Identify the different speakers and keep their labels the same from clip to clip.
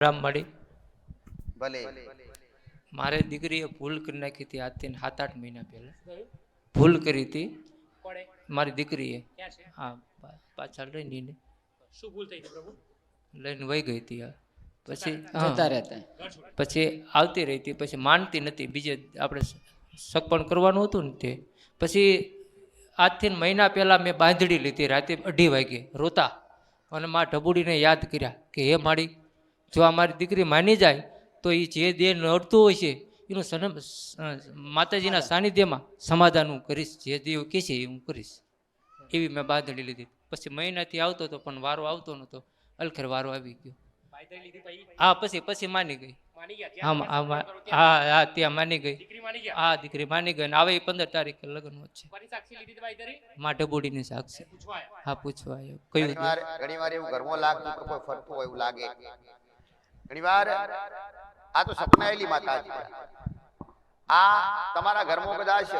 Speaker 1: રામવાડી
Speaker 2: ભલે.
Speaker 1: મારે દીકરીએ ભૂલ કરી નાખી હતી આજથી સાત આઠ મહિના પહેલા. ભૂલ કરી હતી. મારી દીકરીએ. હા પાછા પાછળ લઈને ઈને.
Speaker 3: શું ભૂલ થઈ પ્રભુ?
Speaker 1: લઈને વહી ગઈ હતી આ. પછી
Speaker 4: જતા રહેતા.
Speaker 1: પછી આવતી રહી હતી પછી માનતી નથી બીજે આપણે સગપણ કરવાનું હતું ને તે. પછી આજથી મહિના પહેલાં મેં બાંધડી લીધી. રાતે અઢી વાગે રોતા. અને મા ઢબુડીને યાદ કર્યા કે હે માડી જો આ મારી દીકરી માની જાય તો એ જે દેહ નડતું હોય છે એનું સનમ માતાજીના સાનિધ્યમાં સમાધાન હું કરીશ જે દેવ કહે છે એ હું કરીશ. એવી મેં બાંધણી લીધી. પછી મહિનાથી આવતો હતો પણ વારો આવતો નહોતો. અલખેર વારો આવી ગયો. હા પછી પછી માની ગઈ. હા હા ત્યાં માની ગઈ.
Speaker 3: દીકરી
Speaker 1: હા દીકરી માની ગઈ. આવે એ પંદર તારીખે લગ્ન છે.
Speaker 3: કોની સાક્ષી લીધી હતી બાયદરી
Speaker 1: માટે બોડીની સાક્ષી. હા પૂછવા કયું
Speaker 2: ઘણી વાર એવું ઘરમાં લાગતું કોઈ ફરતું હોય એવું લાગે. ઘણી વાર આ તો સપનાયેલી માતા છે આ તમારા ઘરમાં કદાચ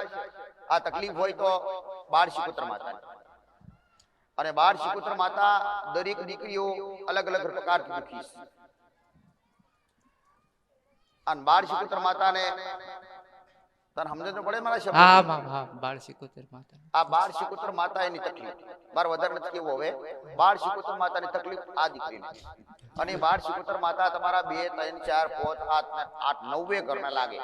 Speaker 2: આ તકલીફ હોય તો બાળ શિકોત્ર માતા. અને બાળ શિકોત્ર માતા દરેક દીકરીઓ અલગ અલગ પ્રકારથી દુખી છે. અને બાળ શિકોત્ર માતાને તને સમજ તો પડે મારા શબ્દ
Speaker 1: હા હા હા બાળ સિકોતેર માતા.
Speaker 2: આ બાળ શિકોત્ર માતા એની તકલીફ. બાર વધારે નથી કેવું હવે. બાળ શિકોત્ર માતાની તકલીફ આ દીકરીને અને બાર શિકોત્ર માતા તમારા બે ત્રણ ચાર પાંચ આઠ આઠ નવે ઘરના લાગે.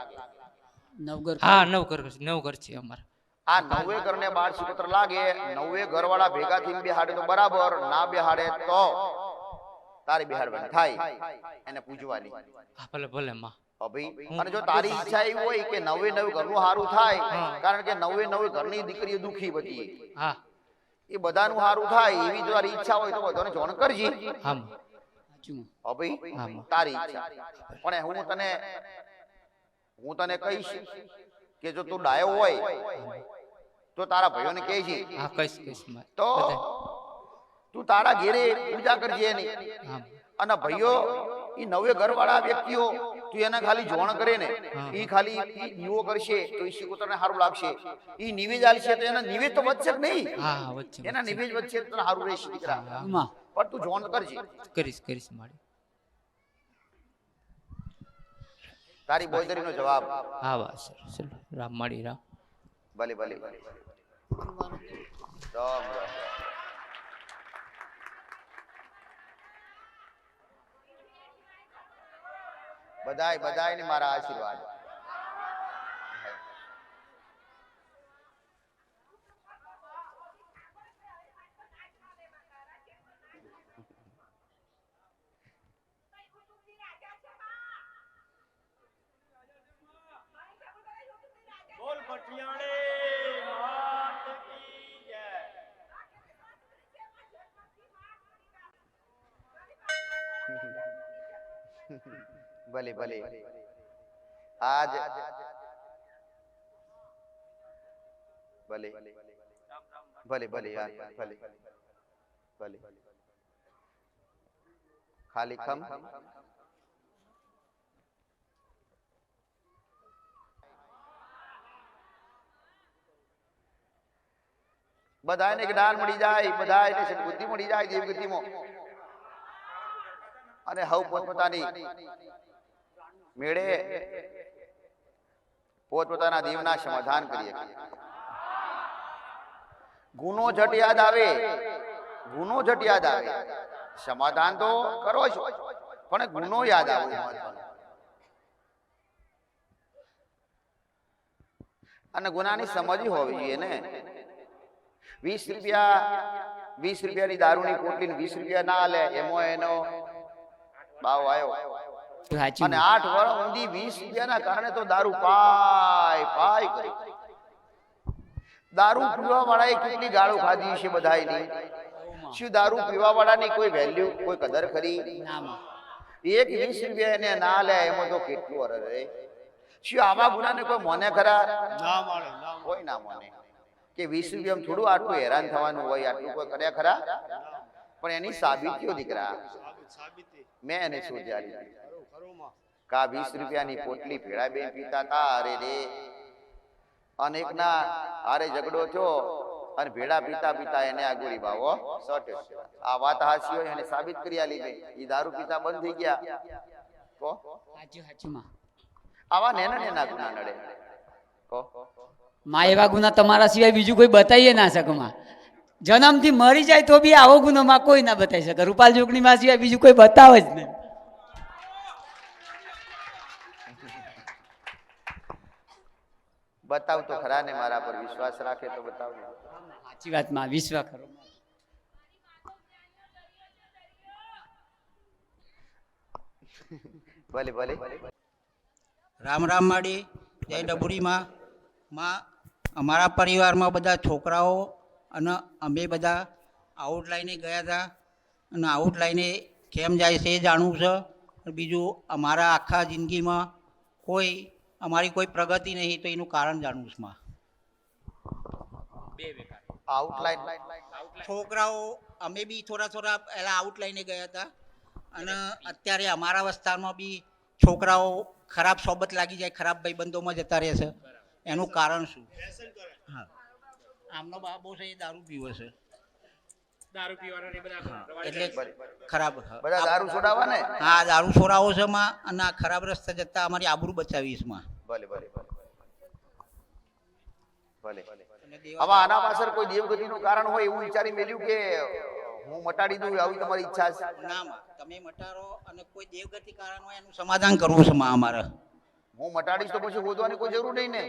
Speaker 4: નવઘર
Speaker 1: હા નવઘર ઘર છે, ઘર અમારા.
Speaker 2: આ નવે ઘરને બાર શિકોત્ર લાગે નવે ઘરવાળા ભેગા થઈને બેહાડે તો બરાબર ના બેહાડે તો તારી બેહાડવાની થાય. એને પૂજવાની.
Speaker 1: હા ભલે ભલે માં.
Speaker 2: અને જો તારી ઈચ્છા એવી હોય કે નવે નવે ઘરનું સારું થાય કારણ કે નવે નવે ઘરની દીકરીઓ દુખી બધી.
Speaker 1: હા.
Speaker 2: એ બધાનું સારું થાય એવી જો તારી ઈચ્છા હોય તો બધાને જોણ કરજી.
Speaker 1: હા.
Speaker 4: સાચું.
Speaker 2: અભી તારી ઈચ્છા. પણ હું તને હું તને કહીશ કે જો તું ડાયો હોય તો તારા ભાઈઓને કહેજે.
Speaker 1: હા કહીશ કહીશ
Speaker 2: તો તું તારા ઘેરે પૂજા કરજે એની. અને ભાઈઓ એ નવે ઘરવાળા વ્યક્તિઓ તું એને ખાલી જોણ કરે ને. એ ખાલી ઈ દીવો કરશે તો ઈ શિકોતરને સારું લાગશે. એ નિવેદ આલશે તો એના નિવેદ તો વધશે જ નહીં. એના નિવેદ વધશે તો સારું રહેશે દીકરા. પણ તું જોન કરજે.
Speaker 1: કરીશ કરીશ મારી
Speaker 2: તારી બોયદરીનો જવાબ.
Speaker 1: હા વાહ સર ચલો રામ માળી રામ.
Speaker 2: ભલે ભલે ભલે. રામ રામ. બધાય બધાય ને મારા આશીર્વાદ.
Speaker 3: બોલ ભટિયાણે માત કી જય
Speaker 2: ભલે ભલે આજ ભલે ભલે ભલે યાર ભલે ભલે ખાલી બધાને જ્ઞાન મળી જાય બધાને સદબુદ્ધિ મળી જાય દેવગતિમાં અને હવ પોતપોતાની મેળે પોતપોતાના દેવના સમાધાન કરીએ. ગુનો જટ યાદ આવે, ગુનો જટ યાદ આવે. સમાધાન તો કરો છો, પણ ગુનો યાદ આવે. અને ગુનાની સમજ હોવી જોઈએ ને. વીસ રૂપિયા વીસ રૂપિયાની દારૂની પોટલી વીસ રૂપિયા ના લે એમાં એનો ભાવ આવ્યો અને આઠ વર્ષ ઊંધી વીસ રૂપિયાના કારણે તો દારૂ પાય પાય કરી. દારૂ પીવા વાળાએ કેટલી ગાળો ખાધી છે બધાયની? શું દારૂ પીવા વાળાની કોઈ વેલ્યુ કોઈ કદર ખરી? એક વીસ રૂપિયા એને ના લે એમાં તો કેટલું અરે શું આવા ગુનાને કોઈ મોને ખરા?
Speaker 3: ના મળે
Speaker 2: કોઈ ના મોને. કે વીસ રૂપિયામાં થોડું આટલું હેરાન થવાનું હોય આટલું કોઈ કર્યા ખરા? પણ એની સાબિતીઓ દીકરા? મેં એને શોધ્યા કા વીસ રૂપિયાની પોટલી ભેળા બેન પીતા તા અરે રે. અનેક ના આરે ઝઘડો થયો અને ભેળા પીતા પીતા એને આ ગોળી ભાવો સટ આ વાત હાસી હોય એને સાબિત કરી આલી ગઈ. એ દારૂ પીતા બંધ થઈ ગયા.
Speaker 4: સાચું
Speaker 2: આવા નેના નેના ગુના નડે. કહો
Speaker 4: માં એવા ગુના તમારા સિવાય બીજું કોઈ બતાવીએ ના શકમાં જન્મથી મરી જાય તો બી આવો ગુનામાં કોઈ ના બતાવી શકે. રૂપાલ જોગણી માં સિવાય બીજું કોઈ બતાવે જ નહીં.
Speaker 2: બતાવ તો ખરા ને મારા પર વિશ્વાસ રાખે તો બતાવ
Speaker 4: સાચી વાત વિશ્વાસ વિશ્વ ખરો
Speaker 2: ભલે ભલે.
Speaker 5: રામ રામ માડી જય ડબુડીમાં માં અમારા પરિવારમાં બધા છોકરાઓ અને અમે બધા આઉટ લાઈને ગયા હતા. અને આઉટ લાઈને કેમ જાય છે એ જાણવું છે. બીજું અમારા આખા જિંદગીમાં કોઈ અમારી કોઈ પ્રગતિ નહીં તો એનું કારણ જાણવું છે માં.
Speaker 2: આઉટલાઈન
Speaker 5: છોકરાઓ અમે બી થોડા થોડા પહેલાં આઉટ લાઈને ગયા હતા. અને અત્યારે અમારા વિસ્તારમાં બી છોકરાઓ ખરાબ સોબત લાગી જાય ખરાબ ભાઈબંધોમાં જતા રહે છે. એનું કારણ શું? હા. આમનો બાબો છે એ દારૂ પીવે છે. એટલે ખરાબ.
Speaker 2: બધા દારૂ છોડાવવા ને
Speaker 5: હા દારૂ છોડાવો છે માં અને આ ખરાબ રસ્તા જતા અમારી આબરૂ બચાવીશમાં.
Speaker 2: ભલે ભલે ભલે આમાં આના પાછળ કોઈ દેવગતિનું કારણ હોય એવું વિચારી મેલ્યું કે હું મટાડી દઉં આવી તમારી ઈચ્છા છે?
Speaker 5: ના તમે મટાડો અને કોઈ દેવગતિ કારણ હોય એનું સમાધાન કરવું છે માં અમારે.
Speaker 2: હું મટાડીશ તો પછી ગોદવાની કોઈ જરૂર નહીં ને.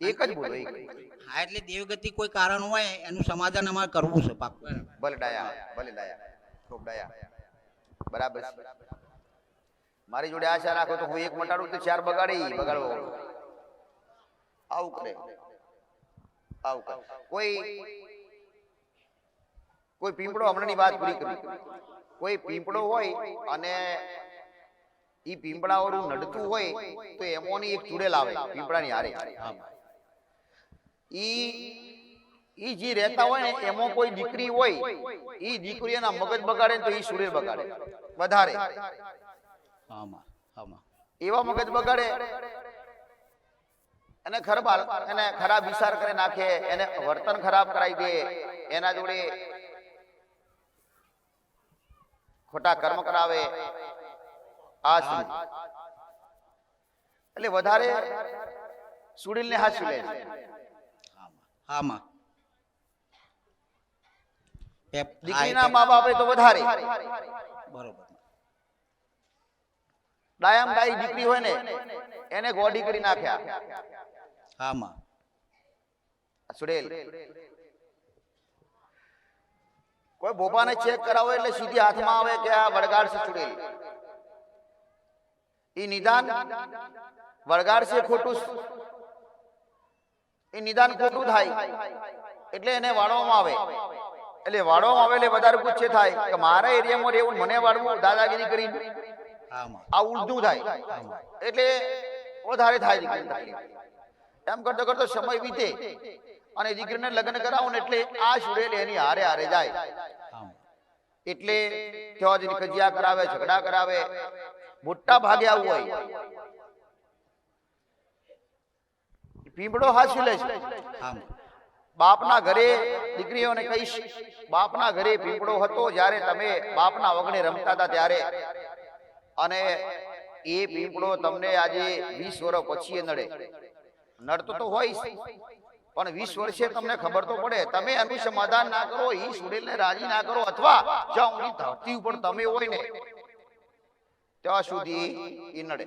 Speaker 2: એક જ બોલો એક
Speaker 5: હા એટલે દેવગતિ કોઈ કારણ હોય એનું સમાધાન અમારે કરવું છે પાક.
Speaker 2: ભલે ડાયા ભલે ડાયા ખૂબ ડાયા બરાબર મારી જોડે આશા રાખો તો હું એક મટાડું તો ચાર બગાડી બગાડવો. આવું કરે. આવું કરે. કોઈ કોઈ પીંપળો હમણાંની વાત પૂરી કરી. કોઈ પીંપળો હોય અને ઈ પીંપળાઓનું નડતું હોય તો એમોની એક ચૂડેલ આવે પીંપળાની હારે. ઈ ઈ જે રહેતા હોય ને એમાં કોઈ દીકરી હોય ઈ દીકરી એના મગજ બગાડે તો ઈ સુરેર બગાડે. વધારે.
Speaker 5: આમાં આમાં.
Speaker 2: એવા મગજ બગાડે એને ખરબાલ એને ખરાબ વિચાર કરી નાખે એને વર્તન ખરાબ કરાવી દે એના જોડે ખોટા કર્મ કરાવે આ એટલે વધારે સુડીલ ને હાથ લે છે.
Speaker 5: આમાં આમાં પેપ- હા,
Speaker 2: દીકરીના મા બાપે તો વધારે.
Speaker 5: બરોબર.
Speaker 2: ડાયામ ડાઈ દીકરી હોય ને એને ગોડી કરી નાખ્યા.
Speaker 5: હામાં.
Speaker 2: સુડેલ. કોઈ બોપાને ચેક કરાવો એટલે સીધી હાથમાં આવે કે આ વડગાડ છે ચુડેલ ઈ નિદાન વળગાડ છે ખોટું એ નિદાન ખોટું થાય. એટલે એને વાળવામાં આવે. એટલે વાળવામાં આવે એટલે વધારે પૂછે થાય કે મારા એરિયામાં રહેવું મને વાળવું દાદાગીરી
Speaker 5: કરી
Speaker 2: આ ઉલટું થાય. એટલે વધારે થાય એમ કરતો કરતો સમય વીતે અને દીકરીને લગ્ન કરાવો ને એટલે આ સુડેલ એની હારે હારે જાય. એટલે ત્યાં જ કજિયા કરાવે ઝઘડા કરાવે મોટા ભાગે આવું હોય. પીંપળો હાચી લે છે. બાપના ઘરે દીકરીઓને કહીશ બાપના ઘરે પીંપળો હતો જ્યારે તમે બાપના વગણે રમતા હતા ત્યારે. અને એ પીંપળો તમને આજે વીસ વર્ષ પછી નડે. નડતો તો હોય પણ વીસ વર્ષે તમને ખબર તો પડે. તમે એનું સમાધાન ના કરો એ સુડેલને રાજી ના કરો અથવા જ્યાં ધરતી ઉપર તમે હોય ને ત્યાં સુધી એ નડે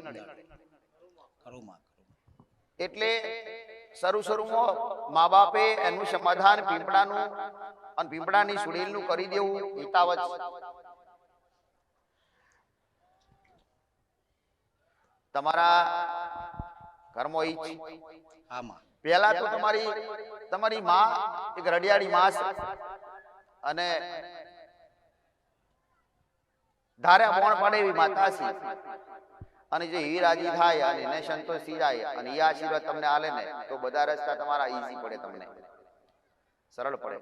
Speaker 2: એટલે શરૂ શરૂમાં મા બાપે એનું સમાધાન પીંપડાનું અને પીંપડાની સુડેલનું કરી દેવું હિતાવત તમારા કર્મો ઈ
Speaker 5: આમાં.
Speaker 2: પહેલા તો તમારી તમારી માં એક રડિયાળી માં અને ધારે મોણ પડે એવી માતા અને જે ઈ રાજી થાય અને એને સંતોષી જાય અને એ આશીર્વાદ તમને આલે ને તો બધા રસ્તા તમારા ઈઝી પડે તમને. સરળ પડે.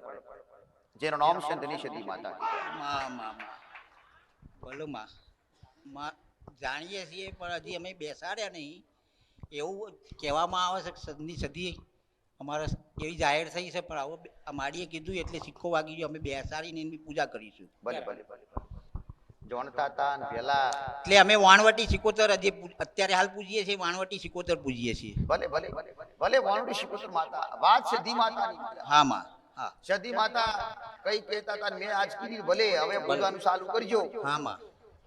Speaker 2: જેનું નામ છે ધનિષતી માતા
Speaker 5: માં માં માં. મા. માં જાણીએ છીએ પણ હજી અમે બેસાડ્યા નહીં. એવું કહેવામાં આવે છે કે સદની સદી અમારે એવી જાહેર થઈ છે પણ આવો માડીએ કીધું એટલે સિક્કો વાગી ગયો. અમે બેસાડીને એની પૂજા કરીશું.
Speaker 2: ભલે ભલે ભલે. જોણતા હતા ને પેલા
Speaker 5: એટલે અમે વાણવટી સિકોતર હજી અત્યારે હાલ પૂજીએ છીએ વાણવટી સિકોતર પૂજીએ છીએ.
Speaker 2: ભલે ભલે ભલે વાણવટી ભલે શિકોતર માતા. વાત સધી માતાની.
Speaker 5: હા માં હા.
Speaker 2: માતા કઈ કહેતા હતા મેં આજ કીધી ભલે હવે પૂજાનું ચાલુ કરજો.
Speaker 5: હા માં.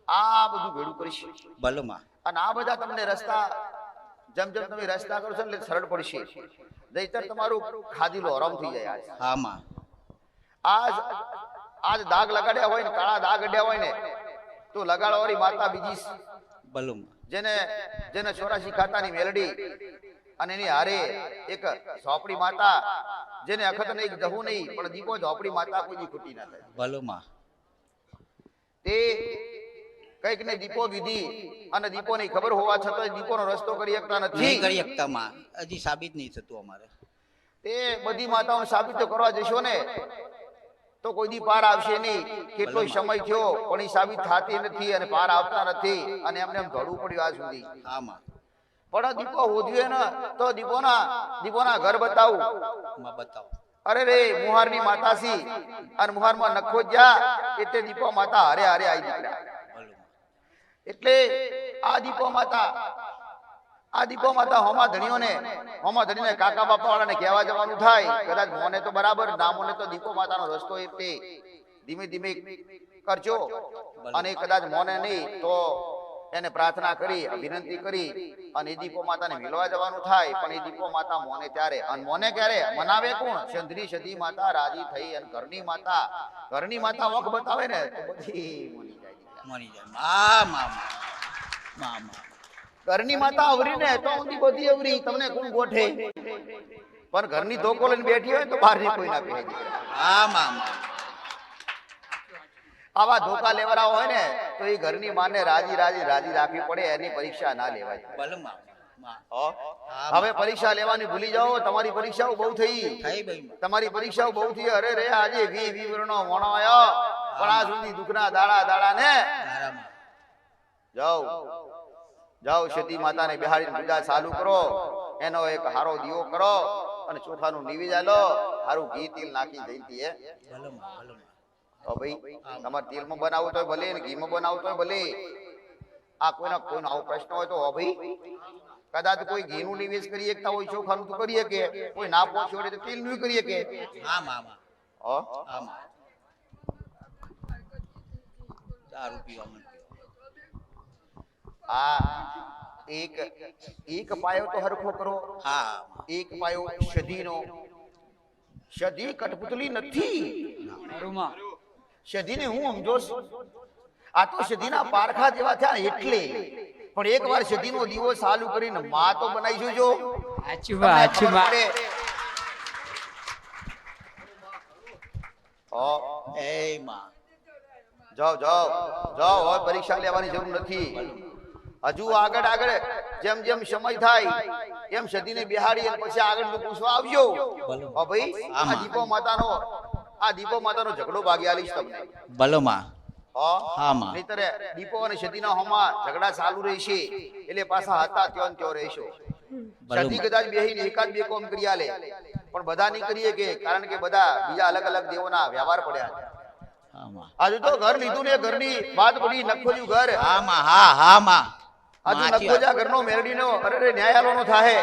Speaker 2: આ બધું ભેડું કરીશ.
Speaker 5: ભલે માં.
Speaker 2: અને આ બધા તમને રસ્તા જેમ જેમ તમે રસ્તા કરશો એટલે સરળ પડશે. નહીતર તમારું ખાધીલો આરામ થઈ જાય
Speaker 5: હા માં.
Speaker 2: આજ આજ દાગ લગાડ્યા હોય ને કાળા દાગ અડ્યા હોય ને તો લગાડવાળી માતા બીજી
Speaker 5: ભલે
Speaker 2: જેને જેને ચોરાશી ખાતાની મેલડી અને એની હારે એક ઝોપડી માતા જેને અખત નહીં જવું નહીં પણ દીપો ઝોપડી માતા કોઈ ખૂટી ના થાય.
Speaker 5: ભલે
Speaker 2: તે કંઈક ને દીપો વિધી અને દીપો ની ખબર હોવા છતાં દીપોનો રસ્તો કરી શકતા નથી.
Speaker 5: કરી શકતા માં હજી સાબિત નહીં થતું અમારે.
Speaker 2: તે બધી માતાઓ સાબિત કરવા જશો ને. તો કોઈ દી પાર આવશે નહીં. કેટલો સમય થયો પણ એ સાબિત થતી નથી અને પાર આવતા નથી. અને એમને એમ ધડવું પડ્યું આ સુધી.
Speaker 5: આમાં.
Speaker 2: પણ દીપો હોદ્યો ને તો દીપોના દીપોના ઘર બતાવું.
Speaker 5: બતાવું.
Speaker 2: અરે રે મુહારની માતાસી. અને મુહારમાં નખો જા એટલે દીપો માતા હરે હારે આવી નીકળ્યા. એટલે આ દીપો માતા આ દીપો માતા હોમા ધણીઓને, હોમા ધણીને કાકા બાપા વાળાને કહેવા જવાનું થાય. કદાચ મોને તો બરાબર ના મોને તો દીપો માતાનો રસ્તો એ તે ધીમે ધીમે કરજો. અને કદાચ મોને નહીં, તો એને પ્રાર્થના કરી વિનંતી કરી, અને દીપો માતાને મિલવા જવાનું થાય. પણ એ દીપો માતા મોને ત્યારે અને મોને ક્યારે? મનાવે કોણ? ચંદ્રી સદી માતા, રાજી થઈ, અને ઘરની માતા. ઘરની માતા વખ બતાવે ને બધી મોની જાય. દીકરા.
Speaker 5: જાય. મા મા મા, માં.
Speaker 2: ઘરની માતા અવરી ને તો ઊંધી બધી અવરી તમને કોણ ગોઠે. પણ ઘરની ધોકો લઈને બેઠી હોય તો બહારની કોઈ ના પહેરી
Speaker 5: હા
Speaker 2: આવા ધોકા લેવરા હોય ને તો એ ઘરની માને રાજી રાજી રાજી રાખવી પડે એની પરીક્ષા ના લેવાય. હવે પરીક્ષા લેવાની ભૂલી જાઓ તમારી પરીક્ષાઓ બહુ થઈ. તમારી પરીક્ષાઓ બહુ થઈ. અરે રે આજે વી વી વર્ષનો મોણો આવ્યો પણ આ સુધી દુઃખના દાડા દાડા ને જાઓ. જાઓ સતી માતાને બિહારી પૂજા ચાલુ કરો. એનો એક હારો દીવો કરો અને ચોખાનું નિવેદન લો. હારું ઘી તેલ નાખી જઈતી
Speaker 5: માં
Speaker 2: તો ભાઈ તમારે તેલમાં બનાવવું તો ભલે ને ઘીમાં બનાવવું તો ભલે. આ કોઈના કોઈનો આવો પ્રશ્ન હોય તો હો ભાઈ. કદાચ કોઈ ઘીનું નિવેશ કરી શકતા હોય ચોખાનું તો કરીએ કે કોઈ ના પહોંચ્યું હોય તો તેલનું કરીએ કે
Speaker 5: હા માં માં
Speaker 2: હો?
Speaker 5: પીવા મને.
Speaker 2: આ એક એક પાયો તો હરખો કરો.
Speaker 5: હા.
Speaker 2: એક પાયો સધીનો સદી કઠપુતલી નથી. સદીને હું સમજો આ તો સધીના પારખા જેવા થયા એટલે. પણ એક વાર સદીનો દીવો ચાલુ કરીને માં તો બનાવી જોજો.
Speaker 4: સાચું વાત સાચું
Speaker 2: વાત.
Speaker 5: એ માં.
Speaker 2: જાઓ જાઓ. જાઓ હવે પરીક્ષા લેવાની જરૂર નથી. હજુ આગળ આગળ જેમ જેમ સમય થાય એમ સદીને અને પછી આગળ પૂછવા આવજો. ભાઈ આ. દીપો માતાનો આ દીપો માતાનો ઝઘડો ભાગી આલીશ તમને.
Speaker 5: ભલે માં.
Speaker 2: હો?
Speaker 5: હા, માં.
Speaker 2: નહીંતર દીપો અને સદીના હોમાં ઝઘડા ચાલુ રહેશે એટલે પાછા હતા ત્યો ને ત્યો રહેશો. સદી કદાચ બેહીને એકાદ બે કોમ કરી આલે પણ બધા નહીં કરીએ કે કારણ કે બધા બીજા અલગ અલગ દેવોના વ્યવહાર પડ્યા. છે આજુ તો ઘર લીધું ને ઘરની વાત પડી નખોલ્યું ઘર.
Speaker 5: હા માં. હા હા માં.
Speaker 2: આજુ
Speaker 5: માથી
Speaker 2: ઘરનો મેરડીનો અરે રે થાહે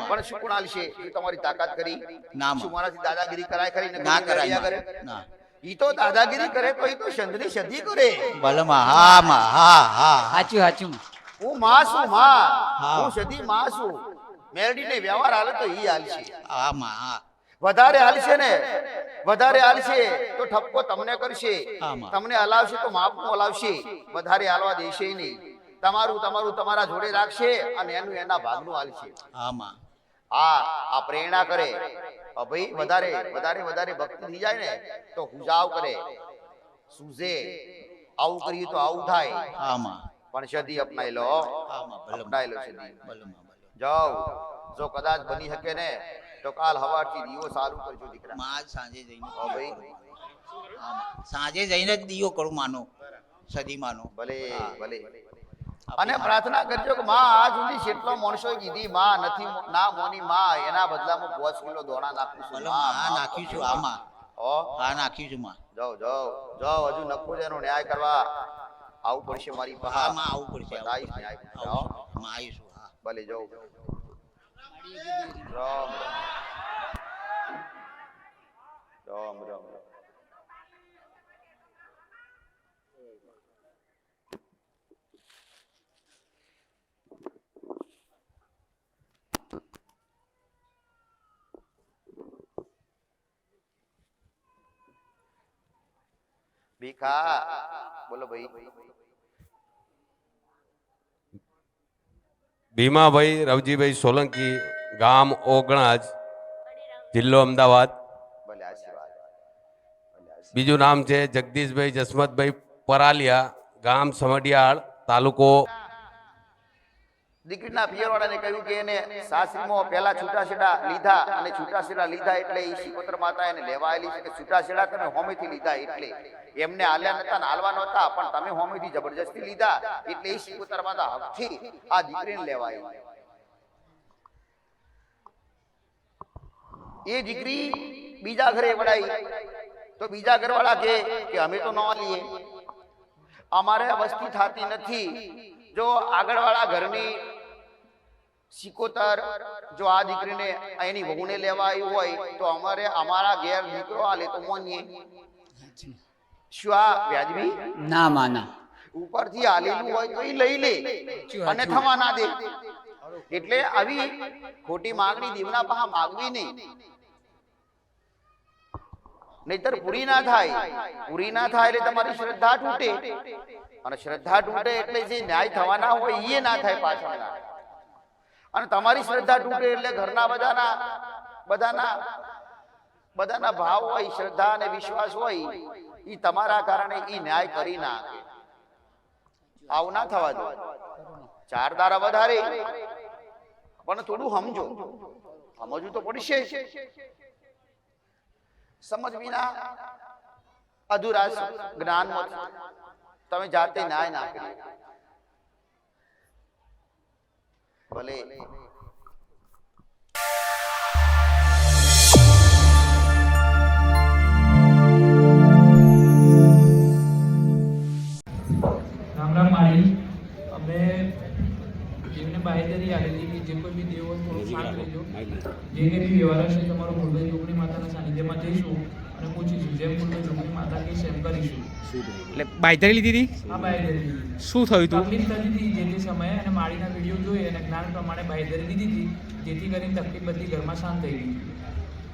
Speaker 2: પણ શું કોણ આલશે? તમારી તાકાત કરી.
Speaker 5: ના,
Speaker 2: શું મારાથી દાદાગીરી કરાય ખરી
Speaker 5: ના
Speaker 2: કરાય કરે
Speaker 5: ના.
Speaker 2: ઈ તો દાદાગીરી કરે તો ઈ તો સંધની સદી કરે.
Speaker 5: ભલે હા માં હા હા હા.
Speaker 4: સાચું સાચું
Speaker 2: હું માં છું માં.
Speaker 5: હું.
Speaker 2: સદી માં છું. મેરડીને વ્યવહાર હાલે તો ઈ હાલશે.
Speaker 5: હા માં હા.
Speaker 2: વધારે હાલશે ને વધારે હાલશે તો ઠપકો તમને કરશે.
Speaker 5: આમાં.
Speaker 2: તમને હલાવશે તો માપનું હલાવશે. વધારે હાલવા દેશે નહીં. તમારું તમારું તમારા જોડે રાખશે અને એનું એના ભાગનું હાલશે.
Speaker 5: આમાં.
Speaker 2: આ આ પ્રેરણા કરે. ભાઈ વધારે વધારે વધારે ભક્તિ થઈ જાય ને તો હુજાવ કરે. સુજે આવું કરીએ તો આવું થાય.
Speaker 5: આમાં.
Speaker 2: પણ સદી અપનાઈ લો. અપનાઈ લો સદી જાઓ. જો કદાચ બની શકે ને તો કાલ હવારથી દીવો સારું કરજો દીકરા.
Speaker 5: માં આજ સાંજે જઈને
Speaker 2: ઓ ભાઈ.
Speaker 5: સાંજે જઈને જ દીવો કરું માનો. સદી માનો.
Speaker 2: ભલે ભલે. અને પ્રાર્થના કરજો કે માં આજ સુધી જેટલો માણસો કીધી માં નથી ના મોની માં એના બદલામાં પાંચ કિલો દોણા નાખું છું. માં, માં,
Speaker 5: નાખીશું આમાં
Speaker 2: હો?
Speaker 5: આ નાખીશું માં.
Speaker 2: જાઓ જાઓ જાઓ હજુ એનો ન્યાય કરવા. આવું પડશે મારી પાસે
Speaker 5: માં આવું પડશે આવીશ
Speaker 2: ન્યાય.
Speaker 5: આવીશું. આવીશું હા
Speaker 2: ભલે જાઓ. રામ રામ રામ રામ ભીખા? બોલો ભાઈ.
Speaker 6: ભીમાભાઈ રવજીભાઈ સોલંકી ગામ ઓગણાજ જિલ્લો અમદાવાદ. બીજું નામ છે જગદીશભાઈ જસમતભાઈ પરાલિયા ગામ સમઢિયાળ તાલુકો
Speaker 2: દીકરીના પિયરવાળાને કહ્યું કે એને સાસરીમાં પહેલા છૂટાછેડા લીધા અને છૂટાછેડા લીધા એટલે એ શિકોતર માતા એને લેવા આવેલી છે કે છૂટાછેડા તમે હોમેથી લીધા એટલે. એમને આલ્યા નતા હાલવા નહોતા, પણ તમે હોમેથી જબરજસ્તી લીધા એટલે એ શિકોતર માતા હકથી આ દીકરીને લેવા આવી એ દીકરી બીજા ઘરે વળાઈ. તો બીજા ઘરવાળા કે અમે તો ન લઈએ અમારે વસ્તી થતી નથી. જો આગળવાળા ઘરની સિકોતર જો આ દીકરીને એની વહુને લેવા આવી હોય તો અમારે અમારા ઘેર દીકરો આલે તો મોનીએ શું આ વ્યાજબી?
Speaker 4: ના માના
Speaker 2: ઉપરથી આલેલું હોય તો એ લઈ લે અને થવા ના દે. એટલે આવી ખોટી માગણી દીવના પાસે માગવી નહીં નહીતર પૂરી ના થાય. પૂરી ના થાય એટલે તમારી શ્રદ્ધા તૂટે. અને શ્રદ્ધા તૂટે એટલે જે ન્યાય થવાના હોય એ ના થાય પાછળના. અને તમારી શ્રદ્ધા તૂટે એટલે ઘરના બધાના બધાના બધાના ભાવ હોય, શ્રદ્ધા અને વિશ્વાસ હોય એ તમારા કારણે એ ન્યાય કરી નાખે. આવું ના થવા દો. ચાર દારા વધારે. પણ થોડું સમજો. સમજવું તો પડશે. સમજ વિના અધુરા જ્ઞાન તમે જાતે ન્યાય ના કરી. ભલે.
Speaker 1: રામ રામ માળી અમે જેમને બાહેધરી આવેલી કે જે કોઈ બી દેવો થોડું શાંત રહેજો જે કંઈ બી વ્યવહાર હશે તમારો મૂળભાઈ જોગણી માતાના સાનિધ્યમાં જઈશું. અને પૂછીશું જેમ માતા કરીશું.
Speaker 7: એટલે બાયધરી લીધી હતી? શું થયું હતું
Speaker 1: તકલીફ થતી હતી જે તે સમયે અને માળીના વીડિયો જોઈ અને જ્ઞાન પ્રમાણે બાહેધરી લીધી હતી જેથી કરીને તકલીફ બધી ઘરમાં શાંત થઈ ગઈ.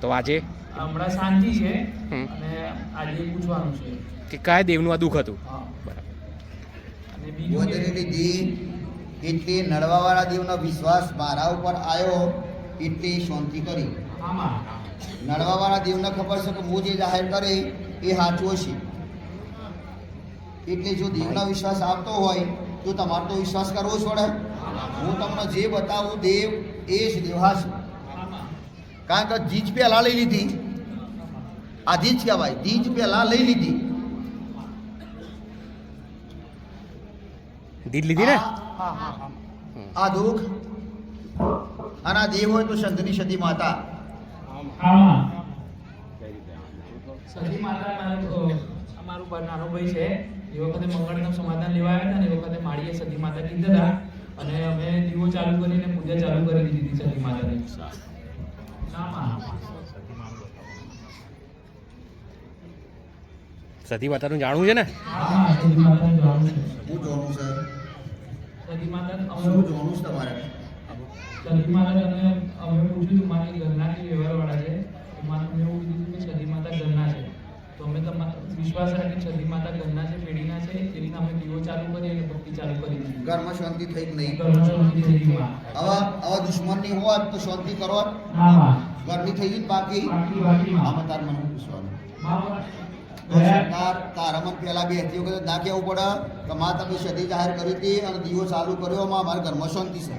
Speaker 7: તો આજે?
Speaker 1: હમણાં શાંતિ છે અને આજે પૂછવાનું છે.
Speaker 7: કે કયા દેવનું આ દુઃખ હતું?
Speaker 1: હા.
Speaker 7: બરાબર.
Speaker 1: અને બીજું
Speaker 2: ગોદરી
Speaker 1: કે-
Speaker 2: લીધી એટલે નડવાવાળા દેવનો વિશ્વાસ મારા ઉપર આવ્યો એટલે શાંતિ કરી.
Speaker 1: આમાં
Speaker 2: નડવાવાળા દેવને ખબર છે કે હું જે જાહેર કરે એ સાચું હશે. એટલે જો દેવનો વિશ્વાસ આપતો હોય તો તમારે તો વિશ્વાસ કરવો જ પડે. હું તમને જે બતાવું દેવ એ જ દેવાશ કારણ કે જીજ પહેલાં લઈ લીધી. આ જીજ કહેવાય જીજ પહેલાં લઈ લીધી.
Speaker 7: દીધ લીધી ને?
Speaker 2: આ- આ દુઃખ. અને આ દેવ હોય તો સંતની સતી માતા.
Speaker 1: આમાં. સતી માતા અમારું નાનો ભાઈ છે. એ વખતે મંગળનું સમાધાન લેવા આવ્યા હતા ને એ વખતે માળીએ સતી માતા કીધા હતા. અને અમે દીવો ચાલુ કરીને પૂજા ચાલુ કરી દીધી સતી માતાની.
Speaker 7: સતી માતાનું જાણવું છે ને?
Speaker 1: હા સતી માતાનું જાણવું છે. સતી માતા
Speaker 2: શું જોવાનું છે તમારે?
Speaker 1: માતા તમને અમે પૂછ્યું હતું મારી ઘરના જે વ્યવહારવાળા છે એમાં તમે એવું કીધું હતું કે સતી માતા ઘરના છે. તો અમે તમારા વિશ્વાસ રાખી સતી માતા ઘરના છે પેઢીના છે એ રીતના અમે દીવો ચાલુ કરી અને ભક્તિ ચાલુ કરી દીધી
Speaker 2: ઘરમાં શાંતિ થઈ નહીં?
Speaker 1: ઘરમાં શાંતિ થઈ ગઈ
Speaker 2: હવે દુશ્મનની હોત તો શાંતિ કરો
Speaker 1: હા માં.
Speaker 2: થઈ ગઈ બાકી. આમાં તાર મને પૂછવાનું. તો સરકાર તારામાં પેલા બે હતી વખત ના કહેવું પડે કે માં તમે સદી જાહેર કરી હતી અને દીવો ચાલુ કર્યો માં મારા ઘરમાં શાંતિ છે.